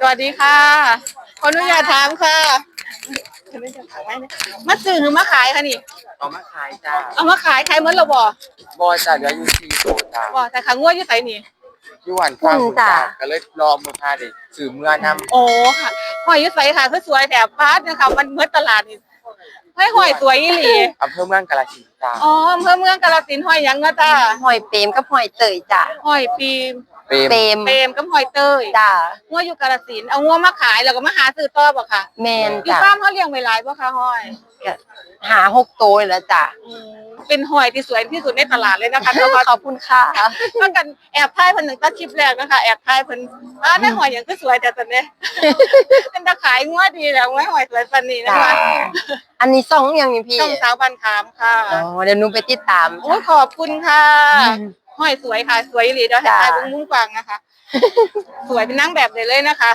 สวัสดีค่ะ ขออนุญาตถามค่ะมาซื้อหรือมาขายคะนี่ เอามาขายจ้าเอามาขายขายเหมือนเราบ่บอจ้าเหลืออยู่สี่ตัวจ้าบ่แต่ขางวดอยู่ไสนี่ อยู่หวานข้างคุณจ้าก็เลยรอมือพาเด็กสื่อเมื่อนำโอ้ค่ะหอยอยู่ไสค่ะคือสวยแต่พาร์ทนะคะมันเหมือนตลาดนี่ให้หอยสวยอีหลีอำเภอเมืองกาฬสินธุ์จ้าอ๋ออำเภอเมืองกาฬสินธุ์หอยหยังเนาะจ้าหอยเปรมกับหอยเตยจ้ะหอยปีม เปรม เปรมเปรมกับหอยเตยจ้ะงัวอยู่กาฬสินธุ์เอางัวมาขายแล้วก็มาหาซื้อต่อบ่ค่ะแมนอยู่จ้ะฟาร์มเขาเลี้ยงไว้หลายบ่คะหอยก็หาหกโตวนี่แหล้วจ้ะอืมเป็นหอยที่สวยที่สุดในตลาดเลยนะคะแล้วก็ขอบคุณค่ะต้องกันแอบถ่ายเพิ่นหนึ่งตัดคลิปแรกนะคะแอบถ่ายเพิ่นอ่าได้หอยอย่างก็สวยแต่ตอนนี้ เป็นตาขายงัวดีแล้วงัวหอยสวยปันนี้นะคะจ้ะอันนี้ซ่องยังนี่พี่ช่องสาวบันคามค่ะอ๋อเดี๋ยวหนูไปติดตามโอ้ยขอบคุณค่ะ อืม หอยสวยค่ะ สวยอีหลีเดี๋ยวให้จ้ะถ่ายเบิ่งมุ้งกวางนะคะ สวยเป็นนางแบบเลยเลยนะคะ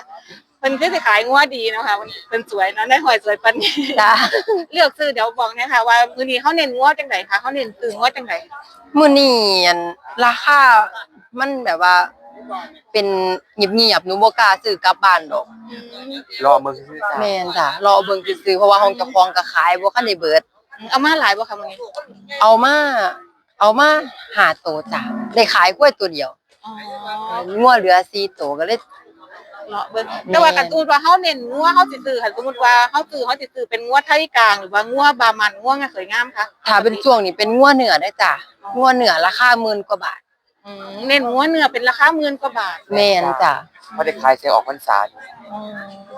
เพิ่นคือสิขายงัวดีนะคะเพิ่นสวยเนาะได้หอยสวยปันนี้จ้ะเลือกซื้อเดี๋ยวบอกนะคะว่ามื้อนี้เขาเน้นงัวจังไดคะเขาเน้นซื้องัวจังไดมื้อนี้อันราคามันแบบว่า เป็นเงียบๆหนูบ่กล้าซื้อกลับบ้านดอก รอมือซื้อจ้าแม่นจ้ะรอเบิ่งซื้อๆเพราะว่าห้องเจ้าของก็ขายบ่คันได้เบิด เอามาหลายบ่คะมื้อนี้เอามา เอามาหาโตวจ้ะได้ขายกล้วยตัวเดียวอ๋องัวเหลือ4โตวก็เลย เลาะเบิ่งแต่ว่าการ์ตูนว่าเฮาเน้นงัวเฮาสิซื้อค่ะสมมุติว่าเฮาซื้อเฮาสิซื้อเป็นงัวไทยกลางหรือว่างัวบามันงัวงาสวยงามค่ะ ถ้าเป็นช่วงนี้เป็นงัวเนื้อได้อจ้ะงัวเนื้อราคาหมื่นกว่าบาทอืมเน้นงัวเนื้อเป็นราคาหมื่นกว่าบาทแม่นจ้ะพอได้ขายเสียออกพรรษาอยู่อืม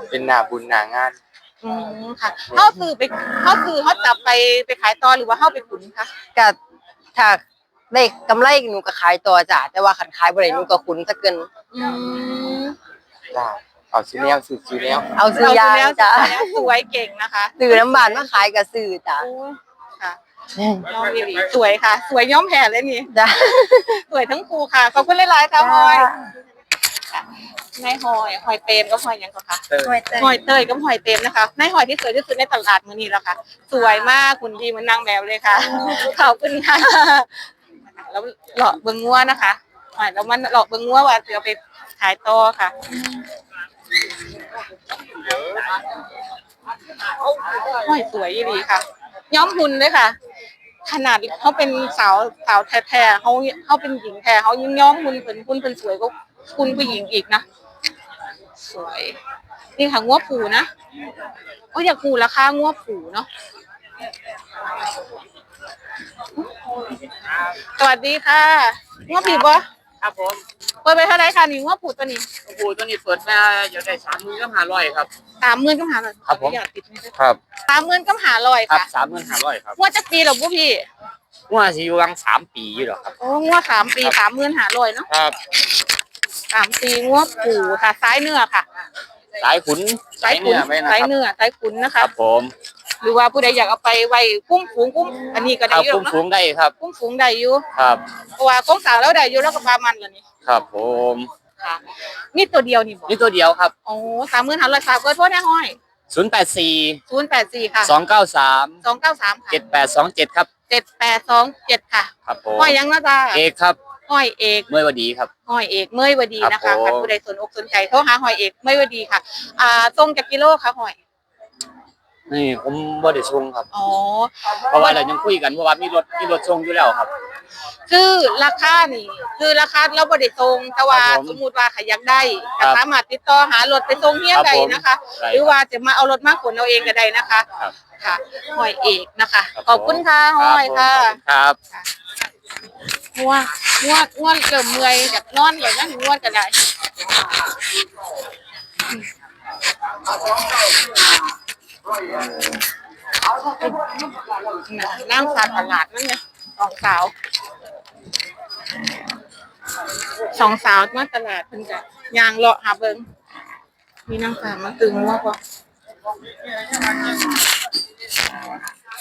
เป็นหน้าบุญหน้างาน อืมค่ะเฮาซื้อไปเฮาซื้อเฮาจับไปไปขายต่อหรือว่าเฮาไปขุนคะ ก็ ถ้าได้กำไรหนูก็ขายต่อจ้ะแต่ว่าคันขายบ่ได้หนูก็ขุนซะเกิน อืมจ้าเอาซื้อแนวซื้อซื้อแนวเอาซื้อยางแล้วจ้ะสวยเก่งนะคะซื้อน้ำบานมาขายก็ซื้อจ้ะโอ้ยค่ะน้องอีหลีสวยค่ะ สวยย้อมแผ่เลยนี่จ้ะ สวยทั้งคู่ค่ะขอบคุณหลายๆค่ะพลอย นายหอยหอยเปรมก็หอยหยังก็ค่ะเติมหอยเตยกับหอยเต็มนะคะนายหอยที่สวยที่สุดในตลาดมื้อนี้แล้วค่ะ สวยมากคุณดีเหมือนนางแบบเลยค่ะ ขอบคุณค่ะ แล้วหลอกเบิงงัวนะคะอ่าแล้วมันหลอกเบิงงัวว่าจะเอาไปขายต่อค่ะ หอยสวยอีหลีค่ะ ย้อมหุ่นเลยค่ะ ขนาดเขาเป็นสาวสาวแท้ๆเขาเขาเป็นหญิงแท้เขายังย้อมหุ่นเป็นหุ่นเป็นสวยก็คุณผู้หญิงอีกนะ สวย นี่ค่ะงัวผูนะโอ้ยอยากผูราคางัวผูเนาะสวัสดีค่ะงัวผีบ่ครับผมเปิดไปเท่าไหรค่ะนี่งัวผูตัวนี้โอ้โหตัวนี้เปิดมาอยู่ได้สามหมื่นก็หาร้อยครับสามหมื่นก็หาลอยครับผมอยากติดนี่ครับ สามหมื่นก็หาลอยครับค่ะสามหมื่นห้าร้อยครับงัวจะปีเหรอพวกพี่ว่าสิอยู่วังสามปีอยู่หรอกครับโอ้งัวสามปีสามหมื่นหาลอยเนาะครับ สามปีงัวผูค่ะซ้ายเนื้อค่ะสายขุนสายเนื้อไว้นะซ้ายครับเนื้อซ้ายขุนนะครัคะบผม หรือว่าผู้ใดอยากเอาไปไว้คุ้มฝูงคุ้มอันนี้ก็คได้รับอยู่คุ้มเนาะฟูงได้ครับคุ้มฝูงได้อยู่ครับเพราะว่าก้องสาวแล้วได้อยู่แล้วก็ปลามันเลยนี่ครับผมค่ะนี่ตัวเดียวนี่บอกนี่ตัวเดียวครับโอ้สามหมื่นหันร้อยสามเบอร์โทษแน่ห้อยศูนย์แปดสี่ศูนย์แปดสี่ค่ะสองเก้าสามสองเก้าสามค่ะเจ็ดแปดสองเจ็ดครับเจ็ดแปดสองเจ็ดค่ะครับผมห้อยยังนะจ๊ะเอกครับ ห้อยเอกเมื่อวันดีครับ ห้อยเอกเมื่อยวดีนะครัคะบผมใครผู้ใดสนอกสนใจโทรหาห้อยเอกเมื่อยวดีค่ะ อ่าทรงจากกิโลค่ะห้อยนี่ผมบ่ได้ส่งครับ อ๋อ เพราะว่าเรายังคุยกันเพราะว่ามีรถมีรถส่งอยู่แล้วครับ คือราคานี่ คือราคาเราบริทรงแต่ว่าครับผมสมมติว่าใครอยากได้ครัก็บสามารถติดต่อหารถไปส่งเฮียครับใดผมนะคะได้หรือว่าจะมาเอารถมาขนเอาเองก็ได้นะคะครับ ค่ะห้อยเอกนะคะครับขอบคุณค่ะผมห้อยค่ะ ครับ ง่วงง่วงง่วงเริ่มเมื่อยอยากนอนอยากนั่งง่วงก็ได้นั่งสัตว์ตลาดนั่นไงสองสาวสองสาวมาตลาดเพิ่นจะยางเลาะหาเบิงมีนางสาวมาตึงว่าบ่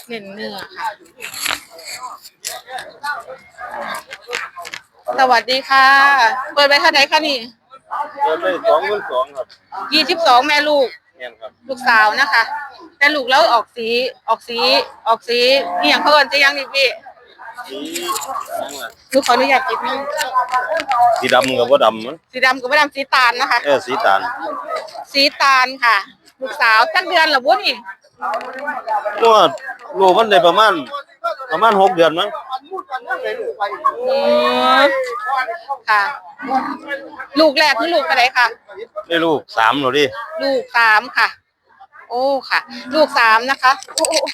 เน้นเนื้อค่ะ สวัสดีค่ะ เปิดไปเท่าไหร่คะนี่เปิดไปสองหมื่นสองครับยี่สิบสองแม่ลูกเนี่ยครับ ลูกสาวนะคะ แต่ลูกแล้วออกสีออกสีออกสีนี่อย่างเพิ่นจะยังนี่พี่สีนั่นล่ะหนูขออนุญาตจิบนึงสีดำกับว่าดำมั้งสีดำกับไม่ดำสีตาลนะคะ เออสีตาลสีตาลค่ะ ลูกสาวตั้งเดือนเหรอบุนี่ ตัวลูกมันได้ประมาณประมาณหกเดือนมั้งอืมค่ะ ลูกแรกคือลูกอะไรค่ะ ได้ลูกสามหรอดิลูกสามค่ะ โอ้ค่ะ ลูกสามนะคะโอ้โอ้โอ้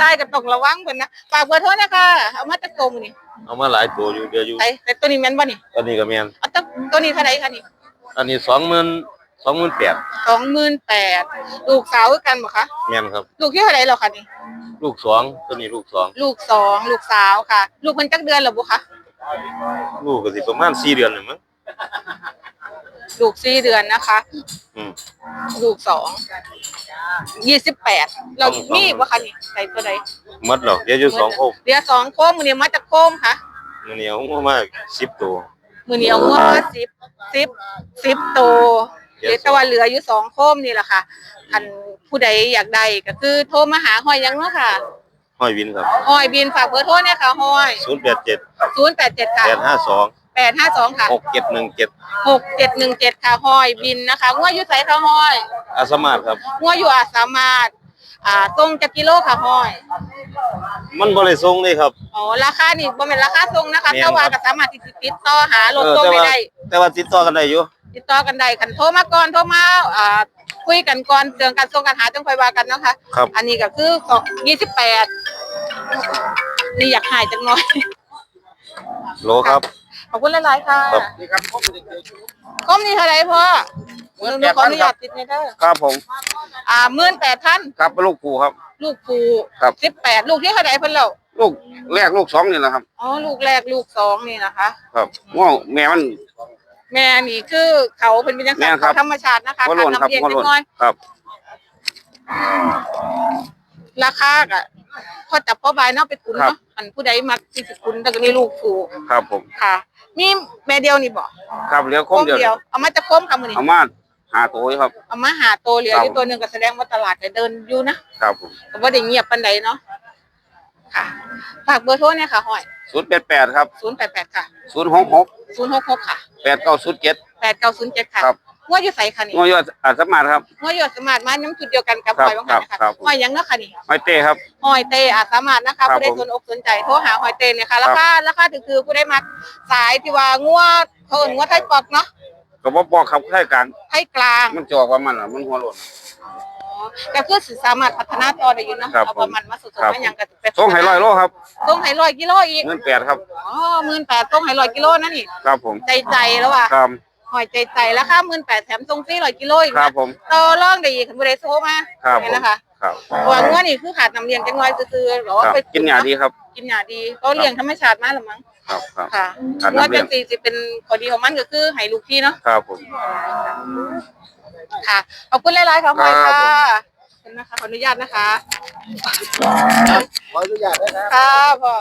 ตายกับตกระวังเพิ่นนะฝากเบอร์โทรนะคะเอามาจากตรงนี่เอามาหลายตัวอยู่เดียวอยู่ไอ้แต่ตัวนี้แม่นบ่นี่อันนี้ก็แมนเอาตัวตัวนี้เท่าไหร่คะนี่อันนี้สองหมื่น สองหมื่นแปดสองหมื่นแปดลูกสาวคือกันบ่คะแมนครับ ลูกที่เท่าไหร่แล้วคะนี่ลูกสองตัวนี้ลูกสองลูกสองลูกสาวค่ะ ลูกเพิ่นจักเดือนแล้วบ่คะลูกก็สิประมาณสี่เดือนหนึ่งมั้งลูกสี่เดือนนะคะอืมลูกสองยี่สิบแปดเรามีบ่คะนี่ใส่ตัวใดหมัดแล้วเดี๋ยวอยู่สองโคมเดี๋ยวสองโคมมือนี้มาจากโคมค่ะมันเหนียวมากสิบตัวมือนี้เอางวมาสิบสิบสิบตัว เดี๋ยวแตะวันเหลืออยู่สองโคมนี่แหละค่ะคันผู้ใดอยากได้ก็คือโทรมาหาหอยยังเนาะค่ะห้อยวินครับหอยบินฝากเบอร์โทรเนี่ยค่ะหอยศูนย์แปดเจ็ดศูนย์แปดเจ็ดค่ะแปดห้าสองแปดห้าสองค่ะหกเจ็ดหนึ่งเจ็ดหกเจ็ดหนึ่งเจ็ดค่ะหอยบินนะคะงวอยู่ไสค่ะหอยอาสมาร์ทครับงวอยู่อาจสามารถอ่าตรงจากกิโลค่ะหอย มันบริทรงเลยครับอ๋อราคานี่บ่เป็นราคาทรงนะคะแม่นแต่ว่าครับก็สามารถติดติดต่อหารถเออทรงแต่ไม่ว่าได้ แต่ว่าติดต่อกันได้อยู่ ติดต่อกันได้คันโทรมาก่อนโทรมาอ่าคุยกันก่อนเรื่องการส่งกันหาจังค่อยว่ากันเนาะค่ะครับ อันนี้ก็คือยี่สิบแปดนี่อยากหายจังหน่อยโหลครับ ขอบคุณหลายๆค่ะครับก้มนี่เท่าไหรพ่อหนูหนูขออนุญาตติดในเด้อครับผมอ่าหมื่นแปดพันครับเป็นลูกปูครับ ลูกผูครับ สิบแปดลูกที่เท่าไหรเพิ่นแล้วลูกแรกลูกสองนี่แหละครับ อ๋อลูกแรกลูกสองนี่นะคะ ครับง้อแม่มัน แม่นี่คือเขาเป็นเป็นยังไงแม่ครับเขาธรรมชาตินะคะง้อหล่นครับเลี้ยงง้อหจัล่นงน้อย ครับ ราคาก็พอจับพอบายเนาะไปขุนครับ เนาะอันผู้ใดมักที่สิขุนแต่ก็นี่ลูกผูครับผมค่ะ มีแม่เดียวนี่บ่ครับเหลือคมเดียว เอามาจากโคมค่ะมื้อนี้เอามาหาตัวไว้ครับ เอามาหาตัวเหลือครับอยู่ตัวหนึงก็แสดงว่าตลาดก็เดินอยู่นะครับผมก็บ่ได้เงียบปานใดเนาะ ค่ะฝากเบอร์โทรเนี่ยค่ะห้อยศูนย์แปดแปดครับ088ค่ะศูนย์หกหก066ค่ะแปดเก้าศูนย์เจ็ด8907ค่ะครับว่าอยู่ไสค่ะนี่ง้อยอดอาสมาร์ทครับว่าอยู่สมาร์ทมาน้ำจุดเดียวกันกับครับห้อยว่างั้นนะครัคะบครับห้อยหยังเนาะค่ะนี่ไม้เต้ครับหอยเตอาสามารถนะคะครับผู้ใดผมสนอกสนใจโทรหาหอยเตเนี่ยค่ะราคาราคาถือคือผู้ใดมักสายที่ว่างัวเขาเอิ้นงัวไทยปอกเนาะก็บ่บอกครับค่ายกลางไทยกลาง มันจอกว่ามันอะมันหัวหล่น ก็คือสิสามารถพัฒนาต่อได้อยู่เนาะครับ เอาประมาณมาสุดครับๆมาหยังก็เป็นส่งให้ร้อยโลครับส่งให้ร้อยกิโลอีกเงินแปดครับ อ๋อหมื่นแปดส่งให้ร้อยกิโลนั่นนี่ครับผมใจใจแล้วว่ะครับหอยใจใจราคาหมื่นแปดแถมส่งฟรีร้อยกิโลอีกครันะบผมต่อรองได้อีกคันผู้ใดโทรมาครับเห็นผมนะคะครับเพราะว่างัวนี่คือขาดน้ำเลี้ยงจังน้อยซื่อๆหรอครับไปกินยาดีครับ กินยาดีก็เลี้ยงธรรมชาติมาหรือมั้งครับครับค่ะขาดว่าน้ำเลี้จะยงสี่สิเป็นข้อดีของมันก็คือให้ลูกพี่เนาะครับผม ค่ะ ขอบคุณหลายๆค่ะพลอยครัค่ะบผมขอบคุณนะคะขออนุญาตนะคะขออนุญาตด้วยนะค่ะพ่อ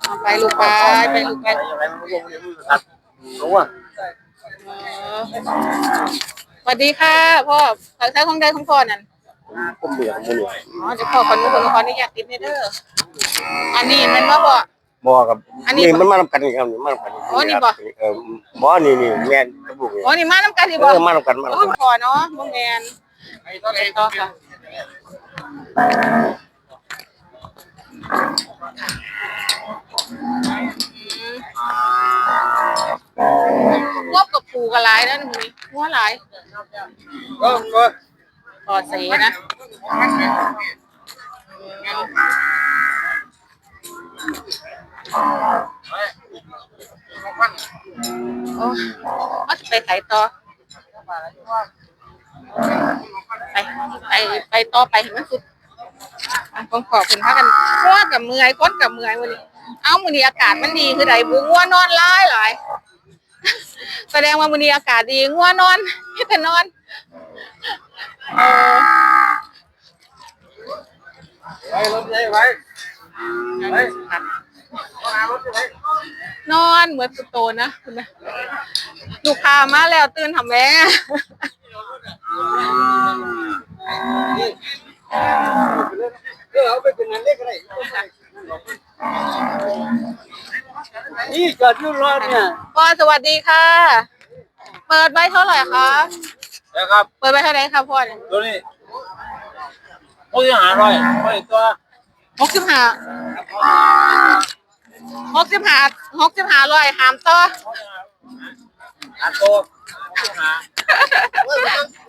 เอาไปลูกไปไปลูกไปรู้ว่าเออสวัสดีค่ะพ่อขอใช้ของใดของพ่อนั่นผมเบื่อมันอยู่อ๋อเดี๋ยวพ่อขออนุญาตขออนุญาตติดในเด้ออันนี้มันมาบอก บ่ครับอันนี้นี่มันมาทำกันนี่ครับนี่มาทำกันอ๋อนี่บ่ เออบ่นี่นี่แม่นกระบุกนี่อ๋อนี่มาน้ำกันดีเอบ่อมาทำกันมาโอ้ทำกันพ่อเนาะบ่แมนไปต่อค่ะงวบกับปูกับหลายนะหนูนี่งัวหลายก็ก็ต่อเสนะ โอ้เอาจะไปไสต่อ ไปไปไปต่อไปเห็นมันสุดอะผมขอบคุณพากันง่วกับเมื่อยก้นกับเมื่อยวันนี้ เอามือนี้อากาศมันดีคือใดบุง่วนอนหลายหลาย แสดงว่ามือนี้อากาศดีง่วนอนให้แต่นอนเออไปรถเลยไว้ นอนเหมือนสุดโตนะคุณนะลูกค้ามาแล้วตื่นทำแม่เออเอาไปเป็นงานเล็กก็ได้นี่จอดอยู่รอเนี่ยพ่อสวัสดีค่ะ เปิดไว้เท่าไหร่คะนะครับ เปิดไว้เท่าไหร่ครับพ่อเนี่ยตัวนี้โอ้ยหาร้อยโอ้ยตัวหกสิบห้า หกสิบห้าหกสิบห้าร้อยหามต่ออันโตหา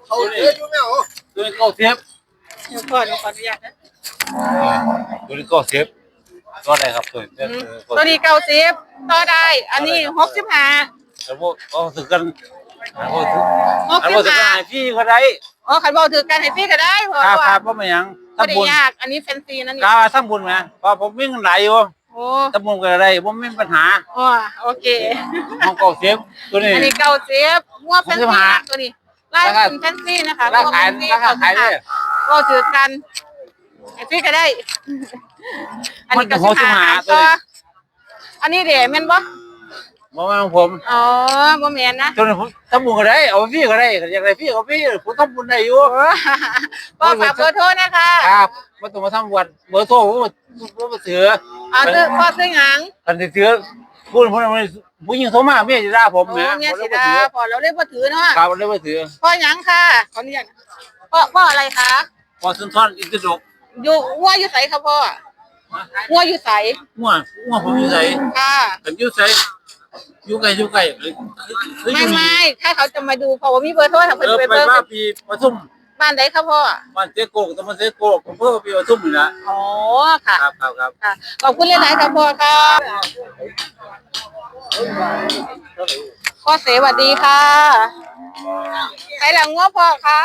เขาเทียบอยู่ไหมอ๋อตัวนี้เขาเทียบเดี๋ยวก่อนเดี๋ยวขออนุญาตนะตัวนี้เขาเทียบตัวไหนครับตัวนี้ตัวนี้เก้าสิบต่อได้ อันนี้หกสิบห้าแล้วพวกเขาถือกันหกสิบห้าพี่ก็ได้อ๋อขันบอกถือกันให้พี่ก็ได้เพราะครับครับว่าะไม่ยังไม่ได้ทำบุญยากอันนี้แฟนซีนั่นกานี่ว่าทำบุญไหมเพราะผมวิ่งไหลอยู่ โอ้ทำบุญก็ได้ผมไม่มีปัญหาอ๋อโอเคห้องเก่าเทียบตัวนี้อันนี้เก้าสิบงัวแฟนซี65ตัวนี้ไล่คุณแฟนซีนะคะราคาขายงัวแฟนซีราคาขายเลยก็ถือกันให้พี่ก็ได้ อันนี้ก็มันจะสิบห้า65ตัวนี้อันนี้เดี๋ยวแม่นบ่มองมาของผมอ๋อบ่แม่นนะตัวนี้ผมทำบุญก็ได้ เอาพี่ก็ได้อยากได้พี่เอาพี่ผมทำบุญได้อยู่ก็ฝากเบอร์โทรนะคะครับมาต้องมาทำวัดเบอร์โทรผม ผมมาถืออ๋อซื้อพ่อซื้อหยังกันถือพูดพูดผู้หญิงโทรมาเมียจะด่าผมโอ้เนี่ยเนี่ยผมสิเลยมาดาถือพอเราเรียกว่าถือเนาะครับเลยมาถือพ่อหยังค่ะขออนุญาตพ่อพ่ออะไรคะพอสุนทรอินทรดกอยู่วัวอยู่ไสครับพ่อวัวอยู่ไสมั่วมั่วผมอยู่ไหนค่ะกันอยู่ไหนอยู่ไกลอยู่ไกลคือคืออไม่ยู่นี่ไม่ถ้าเขาจะมาดูเพราะว่ามีเบอร์โทรถ้าเอเพิ่นอไปไปเบอร์ว่าปีปทุม บ้านใดครับพ่อ บ้านเจ๊โกกตำบลเจ๊โกกอำเภอปีปทุมนี่นะอ๋อ ค่ะ ครับครับครับค่ะ ขอบคุณหลายๆครับพ่อครับพ่อเสวัสดีค่ะใครหลังง้อพ่อคะ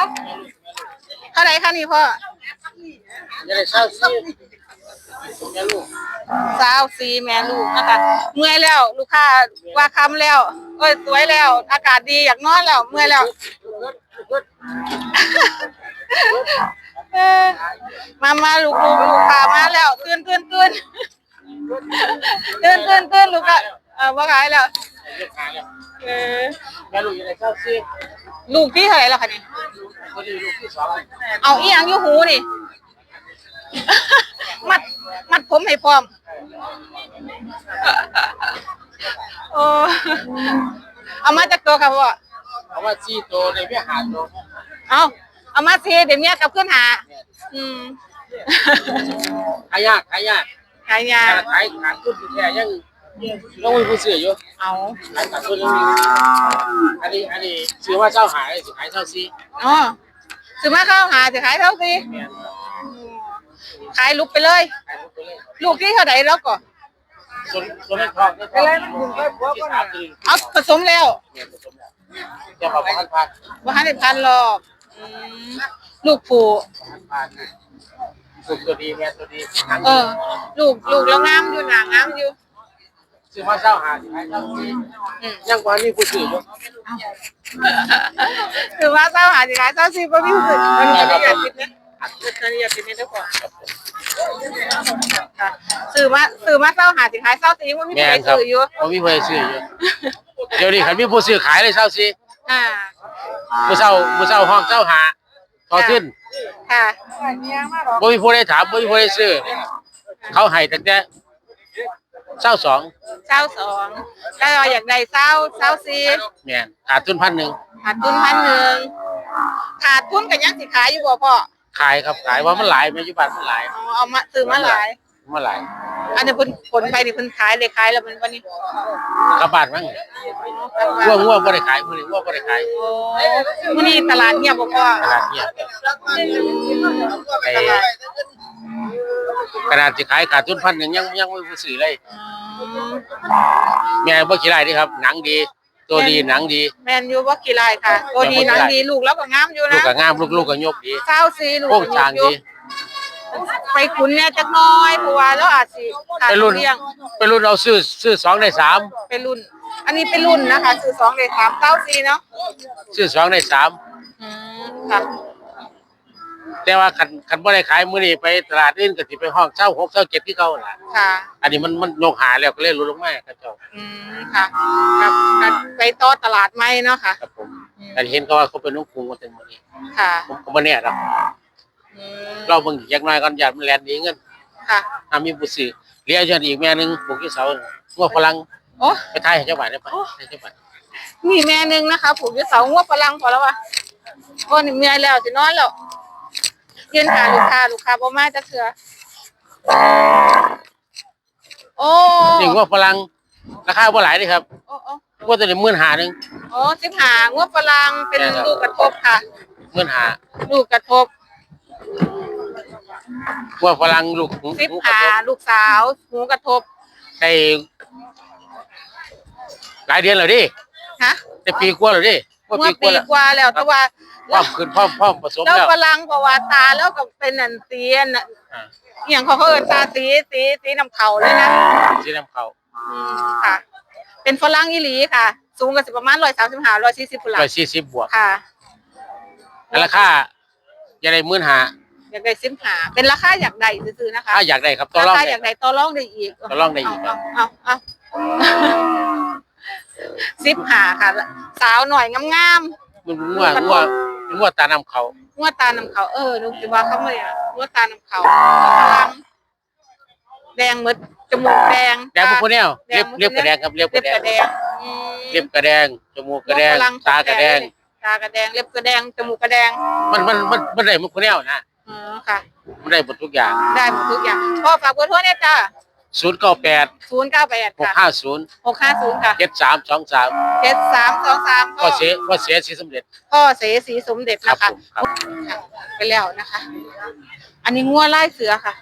เท่าไหรคะนี่พ่อยังไงเช่าซีแม่ลูกสาวสีแม่ลูกนะคะเมื่อยแล้ว ลูกค้าว่าคำแล้วเอ้ยสวยแล้ว อากาศดีอยากนอนแล้ว เมื่อยแล้วเออ มามาลูกลูกลูกค้ามาแล้วตื่นตื่นตื่นตื่นตื่นตื่นลูกอะเออว่าขายแล้วเออแม่ลูกยังไงเช่าซีลูกที่เท่าไหร่แล้วคะนี่คนนี้ลูกที่สองเอาอีหยังอยู่หูนี่มัดมัดผมให้พร้อมโอ้เอามาจากตัวค่ะพ่อ เอาว่าซีโตในเวียหาโตเอาเอามาสิเดี๋ยวเมียกลับขึ้นหา อืมขายยากขายยากขายยาขายขาดทุนแค่ยังต้องมีผู้ซื้ออยู่เอาขายขาดทุนยังมีอันนี้อันนี้ซื้อว่าเจ้าหายสิขายเจ้าซีอ๋อซื้อมาเข้าหาจะขายเท่าสิขายลุกไปเลยขายหมดไปเลย ลูกที่เท่าไหร่แล้วก็ส่วนส่วนในทองในทองที่สามคือเอาผสมแล้ว เนี่ยผสมแล้วจะเอาพันพันว่าให้พันหรอกอืมลูกผูพันพันสุดตัวดีแม่ตัวดีเออ ลูกลูกแล้วงามอยู่หนางามอยู่ซื้อว่าเจ้าหาสิขายเจ้าซีอืมยังกว่านี้ผู้ซื้ออยู่คือว่าเจ้าหาสิขายเจ้าสิบ่มีสิทธิ์มันก็อยากติดนะตอนนี้อยากติดนี่ด้วยก่อนค่ะซื้อมาซื้อมาเจ้าหาสิขายเจ้าสิว่ามีแม่ใครนครับซื้ออยู่ผมมีผู้ซื้ออยู่ เดี๋ยวนี้ขันมีผู้ซื้อขายเลยเจ้าซีอ่าผู้เช่าผู้เช่าห้องเจ้าหาทอขึ้นค่ะบ่มีผู้ใดถามบ่มีผู้ใดซื้อ เขาให้ตั้งแต่เจ้าสองเจ้าสองแล้วเราอยากได้เจ้าเจ้าสี่แม่นขาดทุนพันหนึ่งขาดทุนพันหนึ่งขาดทุนกันยังสิขายอยู่บ่พ่อขายครับขายว่ามันหลายปัจจุบันมันหลายเอาเอามาซื้อมาหลาย มันหลายอันนี้เพิ่นผลไปนี่เพิ่นขายเลยขายแล้วมันวันนี้กลับบ้านมั้งง่วงง่วงบ่ได้ขายมื้อนี้ง่วงบ่ได้ขายโอ้มื้อนี้ตลาดเงียบบ่พ่อตลาดเงียบครับไอ้ขนาดสิขายขาดทุนพันหนึ่งยังยังไม่ผู้ซื้อเลยอืมแม่บ่ขี้ไรดีครับ หนังดี ตัวดีหนังดี แม่นอยู่บ่กี่ลายค่ะ ตัวดีหนังดีลูกแล้วก็งามอยู่ลูกนะก็งามลูกลูกก็ยกดีเจ้าซีลูกโค้งก็ช้างอยู่ดี ไปขุนเนี่ยจักหน้อยเพราะว่าแล้วอาจสิขาดไปรุ่น เลี้ยงไปรุ่นเราซื้อซื้อสองได้สามเป็นรุ่น อันนี้เป็นรุ่นนะคะคือสองเลยสามเก้าซีเนาะซื้อสองได้สามอืมค่ะแต่ว่าคันคันบ่ได้ขายมื้อนี้ไปตลาดอื่นก็สิไปห้องเช่าหกเช่าเจ็ดที่เก่าล่ะ ค่ะอันนี้มันมันยกหาแล้วก็เลยลดลงมาครับเจ้าอืมค่ะครับครับไปต่อตลาดไหมเนาะค่ะครับผมแต่เห็นเขาว่าเขาเป็นน้องกรุงมาเต็มมื้อนี้ค่ะ ผมก็บ่แน่ดอกอือืม เราเบิ่งอย่างน้อยก่อนอย่ามันแลนหนีเงินค่ะถ้ามีผู้ซื้อเหลี้ยอยู่อีกแม่หนึงปลูกที่เสางัวฝรั่งโอ้ไปทายให้เจ้าบ้านได้ปะให้เจ้าบ้านมีแม่หนึงนะคะผูกอยู่เสาหัวฝรั่งพอแล้ววะโอ้นี่เมียแล้วสินอนแล้วยืนหาลูกค้าลูกค้าบ่มาจะเถื่อโอ้นี่งัวฝรั่งราคาบ่หลายเด้ครับโอ้โอ้งัวตัวนี้15,000นึง โอ้สิบหางวฝรั่งเป็นใช่ครับ ลูกกระทบค่ะ 15,000 ลูกกระทบ งัวฝรั่งลูกสิบหูกระหาทบลูกสาวหูกระทบได้หลายเดือนแล้วดิฮะได้ปีกว่าแล้วดิว่าเมื่ปีอกว่าปีแล้วกว่าแล้วแต่ว่าพร้อมขึ้นพร้อมพร้อมผสมแล้วแล้วฝรั่งเพราะว่าตาแล้วก็เป็นอันเตียนน่ะอ่าอหย่างเขาเขาเอินตาสีสีสีน้ำเขาเลยนะสีน้ำเขาอืมค่ะ เป็นฝรั่งอีหลีค่ะ สูงกันสิประมาณร้อยสามสิบห้าร้อยสี่สิบฟุตละร้อยสี่สิบบวกค่ะราคา อย่าได้หมื่นหาอยากได้สิบหาเป็นราคาอยากได้ซื้อๆนะคะถ้าอยากได้ครับตัวรารองคาได้อยากได้ต่อรองได้อีกต่อรองได้อีกครับเอาเอาสิบหาค่ะ สาวหน่อยงามมันงัวงัวงัวตาน้ำเขาๆงวดตาน้ำเขาเออนึกว่าเขาไม่อะงวดตาน้ำเขาฝรั่งแดงหมดจมูกแดง แดงพวกคนเนี้ยแดเรียงบหมดเรียบกระแดงครับเรียบกเล็ระบแดกงระแดงอืม เรียบกระแดงจมูกกระแดงฝรั่ตากระแดง ตากระแดงเล็บกระแดงจมูกกระแดงมันมันมันมันได้หมดคนเนี้ยนะอ๋อค่ะ มันได้หมดทุกอย่างได้หมดทุกอย่างพ่อฝากเบอร์โทรเนี่ยจ้าศูนย์เก้าแปดศูนย์เก้าแปดหกค่ะห้าศูนย์หกห้าศูนย์ค่ะเจ็ดสามสองสามเจ็ดสามสองสามพ่ก็อเสียก็เสียสีสำเร็จพ่อเสสีสมเด็จครับนะคะผมครับ ค่ะไปแล้วนะคะ อันนี้งัวไล่เสือค่ะ